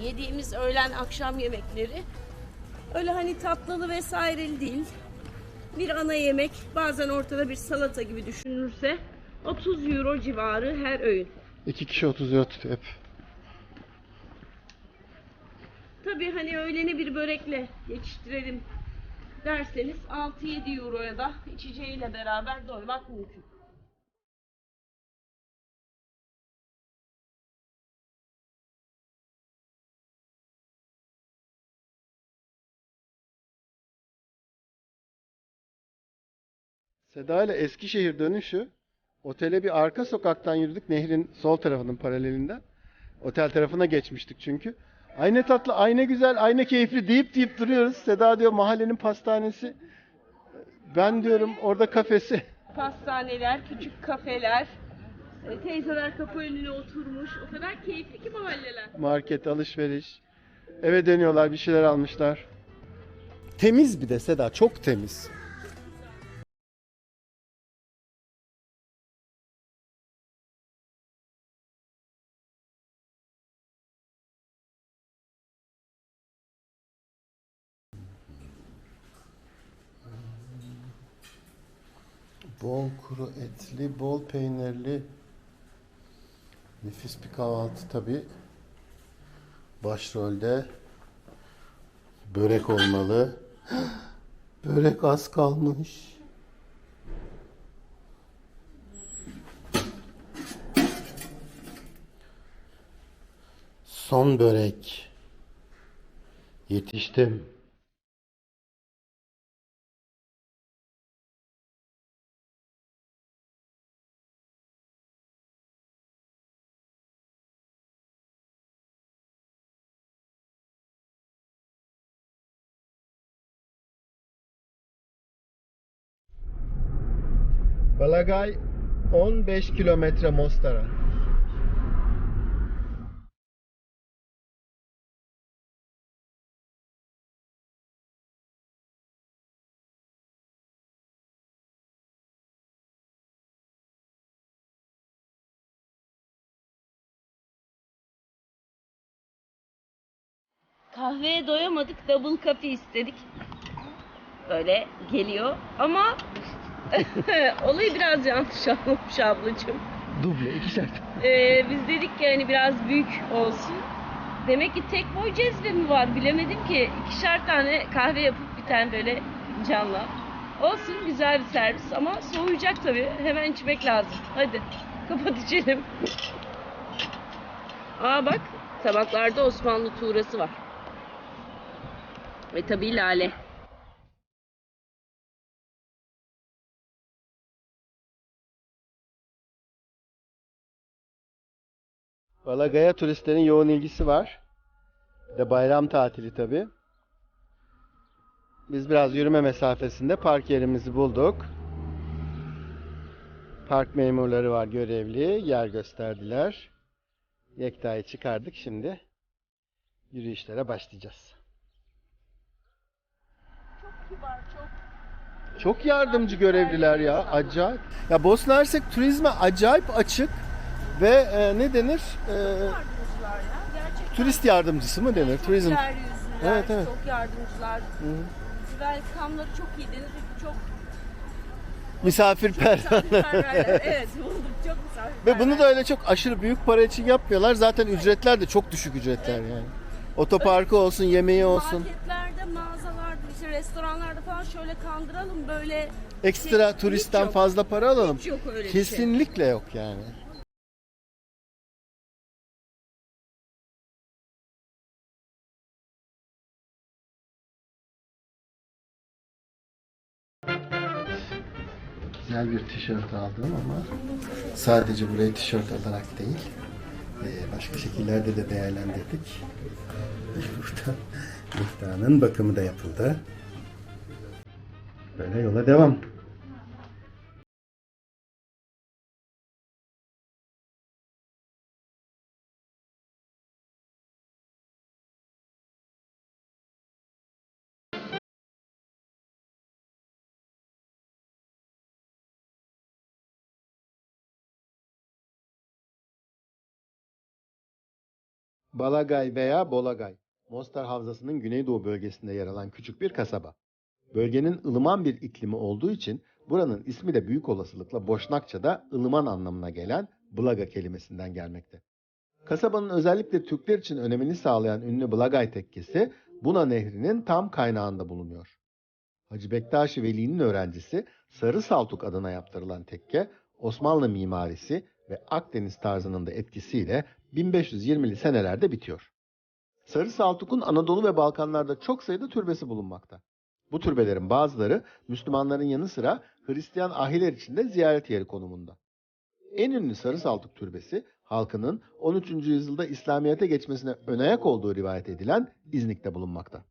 yediğimiz öğlen akşam yemekleri öyle hani tatlılı vesaireli değil. Bir ana yemek bazen ortada bir salata gibi düşünülürse 30 euro civarı her öğün. İki kişi 30 euro tutuyor hep. Tabii hani öğleni bir börekle geçiştirelim derseniz 6-7 euroya da içeceğiyle beraber doymak mümkün. Seda ile Eskişehir dönüşü otele bir arka sokaktan yürüdük. Nehrin sol tarafının paralelinden. Otel tarafına geçmiştik çünkü. Aynı tatlı, aynı güzel, aynı keyifli deyip deyip duruyoruz. Seda diyor mahallenin pastanesi. Ben diyorum orada kafesi. Pastaneler, küçük kafeler, e, teyzeler kapı önüne oturmuş. O kadar keyifli ki mahalleler. Market, alışveriş. Eve dönüyorlar, bir şeyler almışlar. Temiz bir de Seda, çok temiz. Bol kuru etli, bol peynirli. Nefis bir kahvaltı tabi. Başrolde börek olmalı. Börek az kalmış. Son börek. Yetiştim. Balagay 15 kilometre Mostar'a. Kahveye doyamadık, double coffee istedik. Böyle geliyor ama olayı biraz yanlış anlamış ablacığım. Duble, ikişer. Ee, biz dedik ki hani biraz büyük olsun. Demek ki tek boy cezve mi var bilemedim ki. ikişer tane kahve yapıp bir tane böyle canla. Olsun güzel bir servis ama soğuyacak tabii. Hemen içmek lazım. Hadi kapat içelim. Aa bak tabaklarda Osmanlı tuğrası var. Ve tabii lale. Balagay'a turistlerin yoğun ilgisi var. Bir de bayram tatili tabi. Biz biraz yürüme mesafesinde park yerimizi bulduk. Park memurları var görevli. Yer gösterdiler. Yekta'yı çıkardık şimdi. Yürüyüşlere başlayacağız. Çok yardımcı görevliler ya. Acayip. Ya Bosna Hersek turizme acayip açık ve e, ne denir? E. Gerçekten. turist yardımcısı mı denir? Turizm. Evet, evet. çok yardımcılar. Welcome'ları çok iyi denir. Çok Misafirperver. misafirperverler. evet bulduk çok misafirperver. Ve bunu da öyle çok aşırı büyük para için yapmıyorlar. Zaten ücretler de çok düşük ücretler yani. Otoparkı olsun, yemeği olsun. Marketlerde, mağazalarda, işte restoranlarda falan şöyle kandıralım böyle Ekstra Hiç turistten yok. fazla para alalım. hiç yok öyle bir şey. Kesinlikle yok yani. Güzel bir tişört aldım ama sadece buraya tişört olarak değil, eee, başka şekillerde de değerlendirdik. Burada Miftah'ın bakımı da yapıldı. Böyle yola devam. Balagay veya Bolagay, Mostar Havzası'nın güneydoğu bölgesinde yer alan küçük bir kasaba. Bölgenin ılıman bir iklimi olduğu için buranın ismi de büyük olasılıkla Boşnakça'da ılıman anlamına gelen Blaga kelimesinden gelmekte. Kasabanın özellikle Türkler için önemini sağlayan ünlü Blagay Tekkesi Buna Nehri'nin tam kaynağında bulunuyor. Hacı Bektaşi Veli'nin öğrencisi Sarı Saltuk adına yaptırılan tekke Osmanlı mimarisi ve Akdeniz tarzının da etkisiyle 1520'li senelerde bitiyor. Sarı Saltuk'un Anadolu ve Balkanlarda çok sayıda türbesi bulunmakta. Bu türbelerin bazıları Müslümanların yanı sıra Hristiyan ahiler için de ziyaret yeri konumunda. En ünlü Sarı Saltuk Türbesi halkının 13. yüzyılda İslamiyet'e geçmesine önayak olduğu rivayet edilen İznik'te bulunmakta.